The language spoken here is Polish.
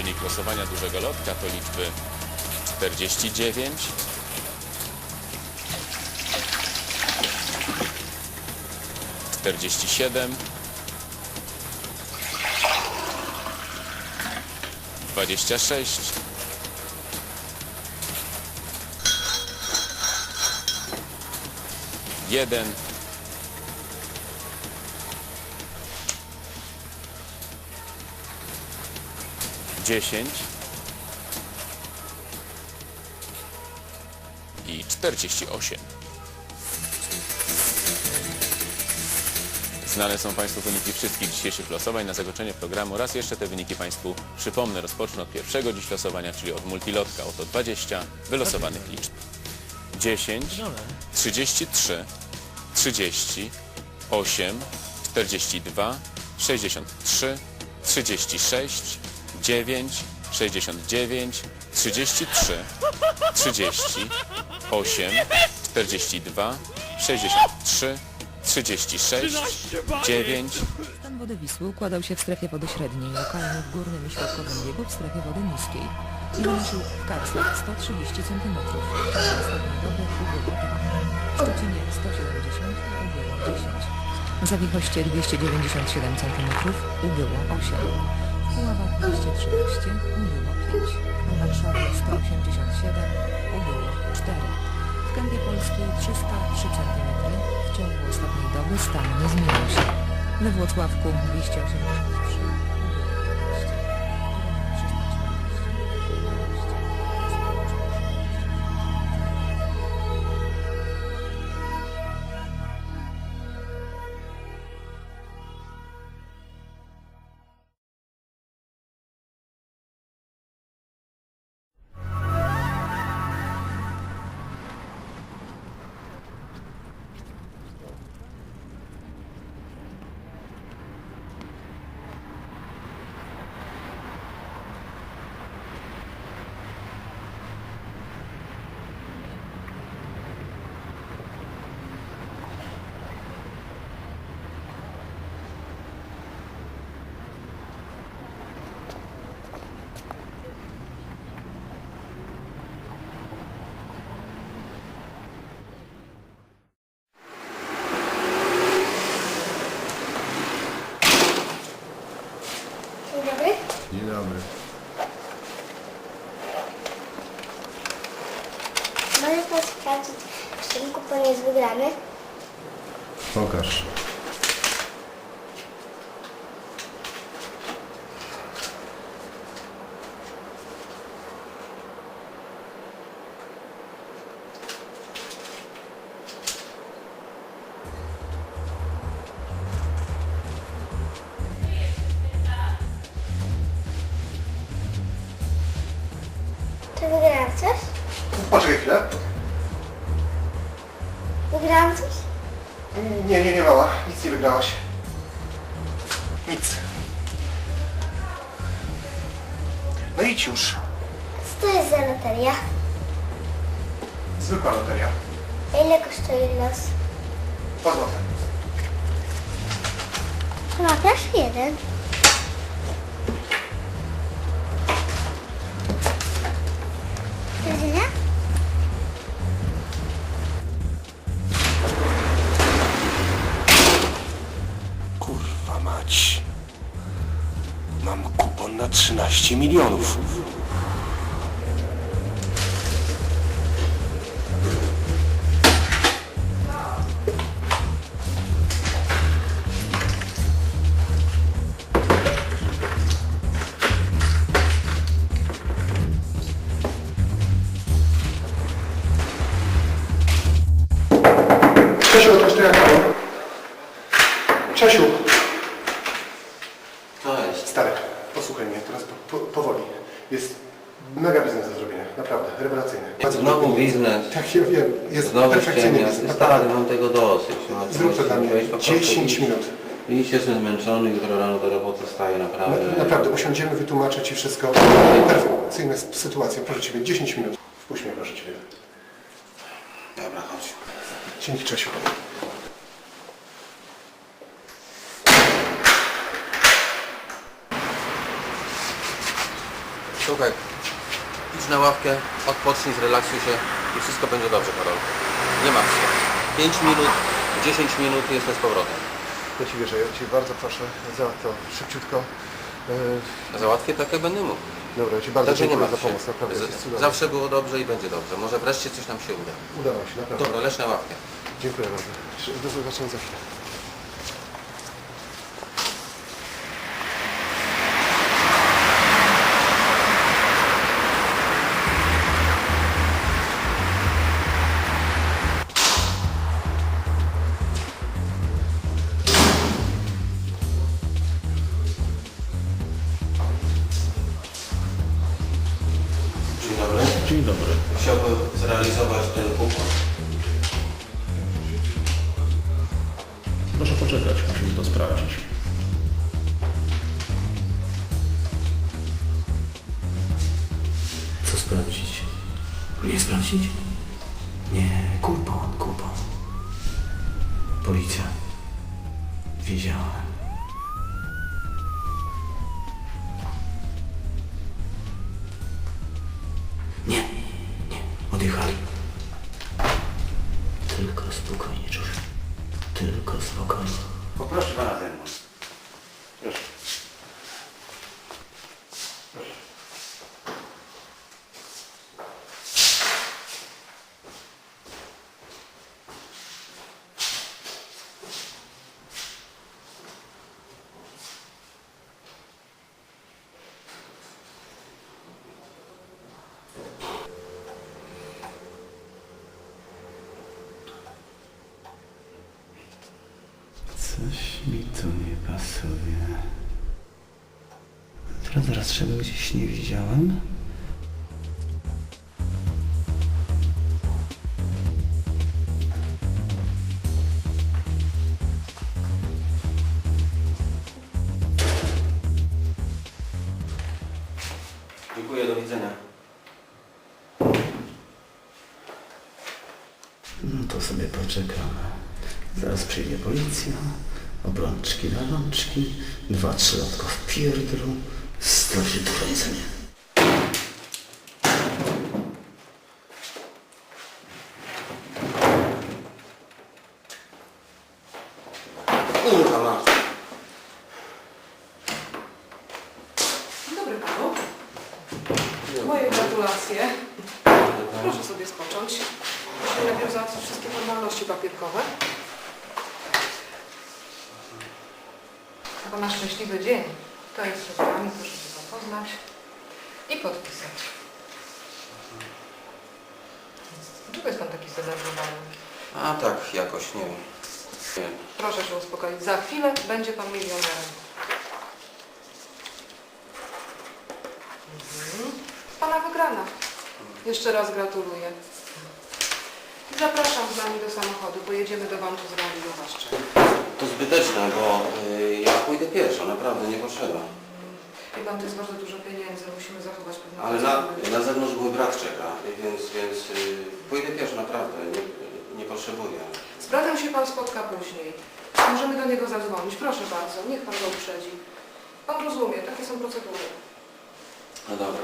Wynik losowania dużego lotka to liczby 49, 47, 26, 1, dziesięć i czterdzieści osiem. Znane są Państwu wyniki wszystkich dzisiejszych losowań. Na zakończenie programu raz jeszcze te wyniki Państwu przypomnę. Rozpocznę od pierwszego dziś losowania, czyli od multilotka. Oto 20 wylosowanych liczb. 10, 33, 30, 8, 42, 63, 36, 9, 69, 33, 30, 8, 42, 63, 36, 9, Stan wody Wisły układał się w strefie wody średniej, lokalnie w górnym i środkowym biegu w strefie wody niskiej i wynosił w Karslach 130 cm. Następnej doby ubyło 2. W Szczecinie 170, ubyło 10. W Zawichoście 297 cm, ubyło 8. W Puławach 213, ubyło 5. W Warszawie 187, ubyło 4. W Kępie Polskiej 303 cm. W ciągu ostatniej doby stan nie zmienił się. We Włocławku 283, Dzień dobry. Dzień dobry. Może pan sprawdzić, czy kupon jest wygrany? Pokaż. Wygrałam coś? Poczekaj chwilę. Wygrałam coś? Nie, nie, nie mała. Nic nie wygrałaś. Nic. No idź już. Co to jest za loteria? Zwykła loteria. A ile kosztuje los? Po złote. Chyba też jeden. Kurwa mać. Mam kupon na 13 milionów. Stary, posłuchaj mnie teraz po, po, powoli. Jest mega biznes do zrobienia. Naprawdę, rewelacyjny. Znowu biznes. Tak, ja wiem. Jest Znowu perfekcyjny biznes. Stary, Naprawdę. mam tego dosyć. No, Zrób to dla mnie. weź po prostu 10 idź. minut. Idź, jestem zmęczony, jutro rano do roboty staję, naprawdę. Na- Naprawdę, usiądziemy, wytłumaczę Ci wszystko. Perfekcyjna s- sytuacja. Proszę Ciebie, 10 minut. Wpuść mnie, proszę Ciebie. Dobra, chodź. Dzięki, Czesiu. Słuchaj, idź na ławkę, odpocznij, zrelaksuj się i wszystko będzie dobrze, Karolku. Nie martw się. 5 minut, 10 minut i jestem z powrotem. Ja Ci wierzę, ja Cię bardzo proszę za to szybciutko. E, Załatwię tak, jak będę mógł. Dobra, ja Ci bardzo Także nie dziękuję za martw się. pomoc, naprawdę. Z-. Zawsze było dobrze i będzie dobrze. Może wreszcie coś nam się uda. Udało się, naprawdę. Dobra, leż na ławkę. Dziękuję bardzo. Do zobaczenia za chwilę. Poczekać, musimy to sprawdzić. Co sprawdzić? Nie sprawdzić? Nie, kupon, kupon. Policja. Wiedziałem. Mi tu nie pasuje. Teraz zaraz czego gdzieś nie widziałem. Dziękuję, do widzenia. No to sobie poczekamy. Zaraz przyjdzie policja. Obrączki na rączki. Dwa, trzy w pierdlu. Sto się tu To Pana szczęśliwy dzień. To jest regulamin, proszę się zapoznać i podpisać. Dlaczego jest Pan taki zdenerwowany? A tak, jakoś, nie wiem. Nie wiem. Proszę się uspokoić. Za chwilę będzie Pan milionerem. Mhm. Pana wygrana. Jeszcze raz gratuluję. I zapraszam z nami do samochodu. Pojedziemy do banku zrealizować czek. To zbyteczne, bo y, pójdę pieszo, naprawdę nie potrzeba. Wie Pan, to jest bardzo dużo pieniędzy. Musimy zachować pewną Ale na, na zewnątrz mój brat czeka, więc, więc y, pójdę pieszo, naprawdę, nie, nie potrzebuję. Z bratem się Pan spotka później. Możemy do niego zadzwonić. Proszę bardzo, niech Pan go uprzedzi. Pan rozumie, takie są procedury. No dobra.